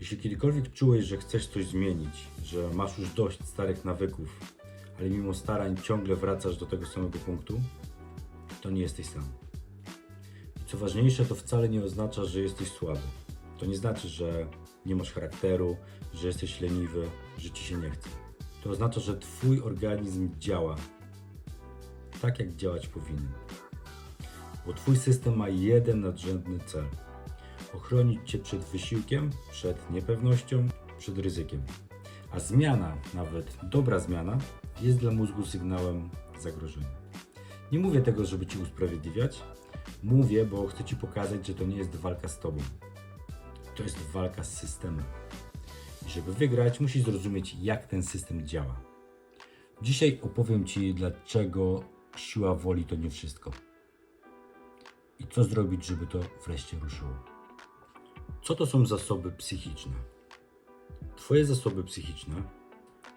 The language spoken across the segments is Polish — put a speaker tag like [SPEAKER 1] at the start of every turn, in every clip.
[SPEAKER 1] Jeśli kiedykolwiek czułeś, że chcesz coś zmienić, że masz już dość starych nawyków, ale mimo starań ciągle wracasz do tego samego punktu, to nie jesteś sam. I co ważniejsze, to wcale nie oznacza, że jesteś słaby. To nie znaczy, że nie masz charakteru, że jesteś leniwy, że ci się nie chce. To oznacza, że twój organizm działa tak, jak działać powinien. Bo twój system ma jeden nadrzędny cel ochronić cię przed wysiłkiem, przed niepewnością, przed ryzykiem. A zmiana, nawet dobra zmiana, jest dla mózgu sygnałem zagrożenia. Nie mówię tego, żeby ci usprawiedliwiać. Mówię, bo chcę ci pokazać, że to nie jest walka z tobą. To jest walka z systemem. I żeby wygrać, musisz zrozumieć, jak ten system działa. Dzisiaj opowiem ci, dlaczego siła woli to nie wszystko. I co zrobić, żeby to wreszcie ruszyło. Co to są zasoby psychiczne? Twoje zasoby psychiczne,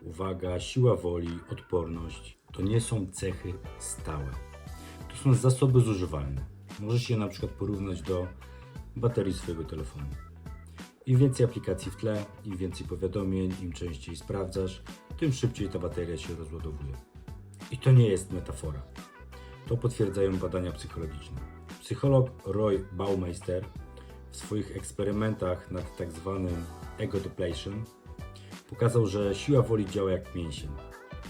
[SPEAKER 1] uwaga, siła woli, odporność, to nie są cechy stałe. To są zasoby zużywalne. Możesz je na przykład porównać do baterii swojego telefonu. Im więcej aplikacji w tle, im więcej powiadomień, im częściej sprawdzasz, tym szybciej ta bateria się rozładowuje. I to nie jest metafora. To potwierdzają badania psychologiczne. Psycholog Roy Baumeister w swoich eksperymentach nad tak zwanym ego depletion pokazał, że siła woli działa jak mięsień.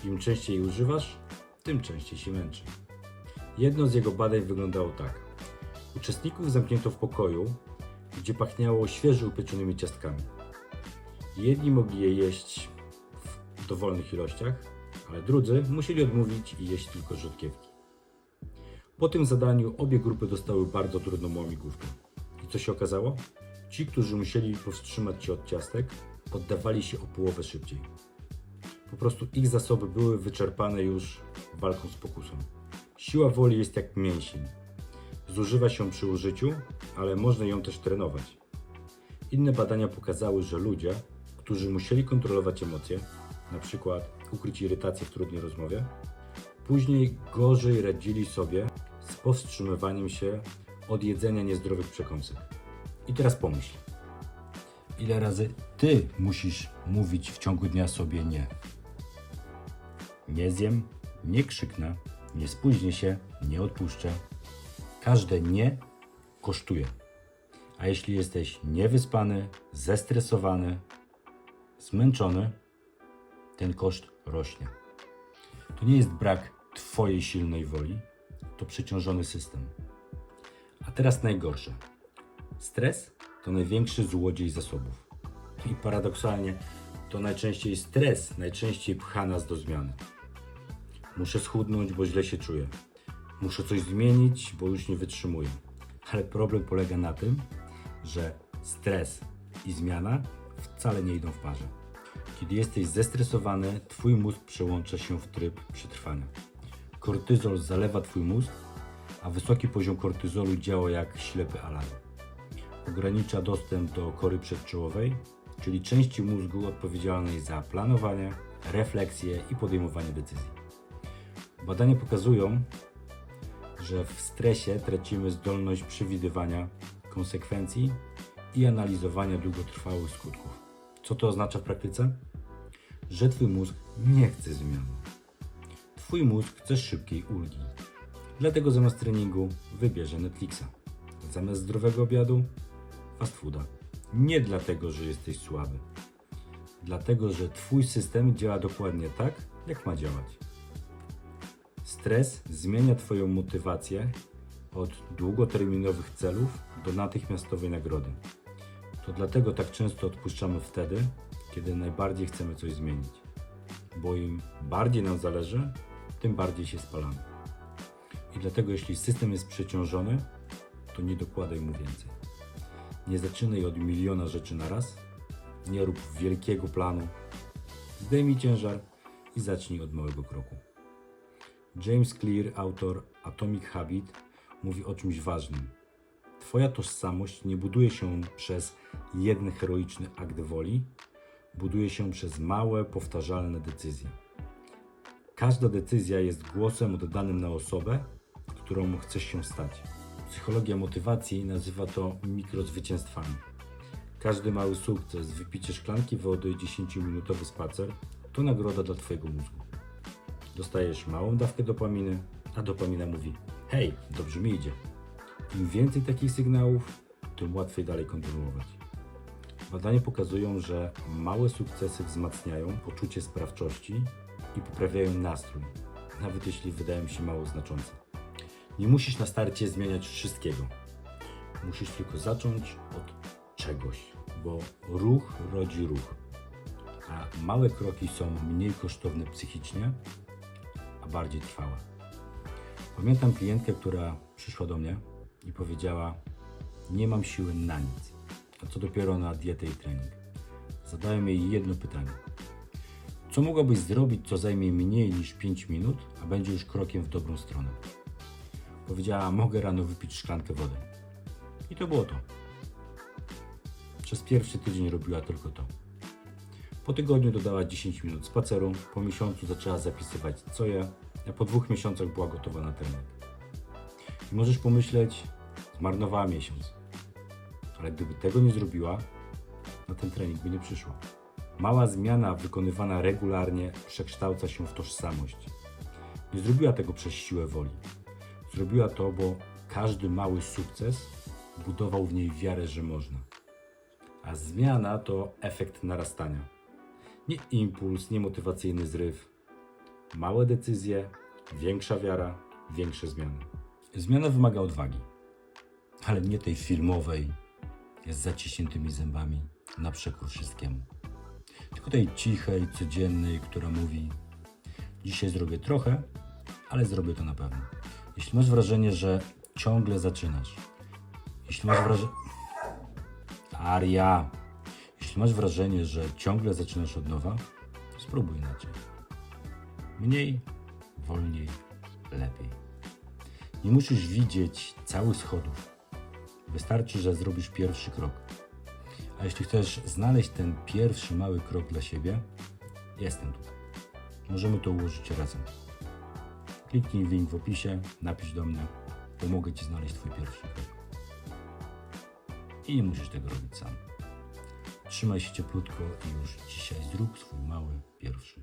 [SPEAKER 1] Im częściej jej używasz, tym częściej się męczy. Jedno z jego badań wyglądało tak. Uczestników zamknięto w pokoju, gdzie pachniało świeżo upieczonymi ciastkami. Jedni mogli je jeść w dowolnych ilościach, ale drudzy musieli odmówić i jeść tylko rzodkiewki. Po tym zadaniu obie grupy dostały bardzo trudną łamigłówkę. Co się okazało? Ci, którzy musieli powstrzymać się od ciastek, poddawali się o połowę szybciej. Po prostu ich zasoby były wyczerpane już walką z pokusą. Siła woli jest jak mięsień. Zużywa się przy użyciu, ale można ją też trenować. Inne badania pokazały, że ludzie, którzy musieli kontrolować emocje, przykład ukryć irytację w trudnej rozmowie, później gorzej radzili sobie z powstrzymywaniem się od jedzenia niezdrowych przekąsek. I teraz pomyśl, ile razy ty musisz mówić w ciągu dnia sobie nie? Nie zjem, nie krzyknę, nie spóźnię się, nie odpuszczę. Każde nie kosztuje. A jeśli jesteś niewyspany, zestresowany, zmęczony, ten koszt rośnie. To nie jest brak Twojej silnej woli, to przeciążony system. A teraz najgorsze. Stres to największy złodziej zasobów. I paradoksalnie to najczęściej stres najczęściej pcha nas do zmiany. Muszę schudnąć, bo źle się czuję. Muszę coś zmienić, bo już nie wytrzymuję. Ale problem polega na tym, że stres i zmiana wcale nie idą w parze. Kiedy jesteś zestresowany, twój mózg przełącza się w tryb przetrwania. Kortyzol zalewa twój mózg, a wysoki poziom kortyzolu działa jak ślepy alarm. Ogranicza dostęp do kory przedczołowej, czyli części mózgu odpowiedzialnej za planowanie, refleksję i podejmowanie decyzji. Badania pokazują, że w stresie tracimy zdolność przewidywania konsekwencji i analizowania długotrwałych skutków. Co to oznacza w praktyce? Że Twój mózg nie chce zmian. Twój mózg chce szybkiej ulgi. Dlatego zamiast treningu wybierze Netflixa. Zamiast zdrowego obiadu fast fooda. Nie dlatego, że jesteś słaby. Dlatego, że Twój system działa dokładnie tak, jak ma działać. Stres zmienia Twoją motywację od długoterminowych celów do natychmiastowej nagrody. To dlatego tak często odpuszczamy wtedy, kiedy najbardziej chcemy coś zmienić. Bo im bardziej nam zależy, tym bardziej się spalamy. I dlatego jeśli system jest przeciążony, to nie dokładaj mu więcej. Nie zaczynaj od miliona rzeczy na raz, nie rób wielkiego planu. Zdejmij ciężar i zacznij od małego kroku. James Clear, autor Atomic Habit, mówi o czymś ważnym. Twoja tożsamość nie buduje się przez jeden heroiczny akt woli, buduje się przez małe, powtarzalne decyzje. Każda decyzja jest głosem oddanym na osobę, którą chcesz się stać. Psychologia motywacji nazywa to mikrozwycięstwami. Każdy mały sukces, wypicie szklanki wody i 10-minutowy spacer to nagroda dla Twojego mózgu. Dostajesz małą dawkę dopaminy, a dopamina mówi: Hej, dobrze mi idzie. Im więcej takich sygnałów, tym łatwiej dalej kontynuować. Badania pokazują, że małe sukcesy wzmacniają poczucie sprawczości i poprawiają nastrój, nawet jeśli wydają się mało znaczące. Nie musisz na starcie zmieniać wszystkiego. Musisz tylko zacząć od czegoś, bo ruch rodzi ruch. A małe kroki są mniej kosztowne psychicznie, a bardziej trwałe. Pamiętam klientkę, która przyszła do mnie i powiedziała: Nie mam siły na nic, a co dopiero na dietę i trening. Zadałem jej jedno pytanie: Co mogłabyś zrobić, co zajmie mniej niż 5 minut, a będzie już krokiem w dobrą stronę? Powiedziała: Mogę rano wypić szklankę wody. I to było to. Przez pierwszy tydzień robiła tylko to. Po tygodniu dodała 10 minut spaceru, po miesiącu zaczęła zapisywać co je, a po dwóch miesiącach była gotowa na trening. I możesz pomyśleć, zmarnowała miesiąc. Ale gdyby tego nie zrobiła, na ten trening by nie przyszła. Mała zmiana wykonywana regularnie przekształca się w tożsamość. Nie zrobiła tego przez siłę woli. Zrobiła to, bo każdy mały sukces budował w niej wiarę, że można. A zmiana to efekt narastania. Nie impuls, nie motywacyjny zryw. Małe decyzje, większa wiara, większe zmiany. Zmiana wymaga odwagi, ale nie tej filmowej, z zaciśniętymi zębami, na przekór wszystkiemu. Tylko tej cichej, codziennej, która mówi: Dzisiaj zrobię trochę, ale zrobię to na pewno. Jeśli masz wrażenie, że ciągle zaczynasz, jeśli masz wrażenie. Aria! Jeśli masz wrażenie, że ciągle zaczynasz od nowa, spróbuj inaczej. Mniej, wolniej, lepiej. Nie musisz widzieć całych schodów. Wystarczy, że zrobisz pierwszy krok. A jeśli chcesz znaleźć ten pierwszy mały krok dla siebie, jestem tutaj. Możemy to ułożyć razem. Kliknij link w opisie, napisz do mnie, pomogę Ci znaleźć Twój pierwszy krok. I nie musisz tego robić sam. Trzymaj się cieplutko i już dzisiaj zrób swój mały pierwszy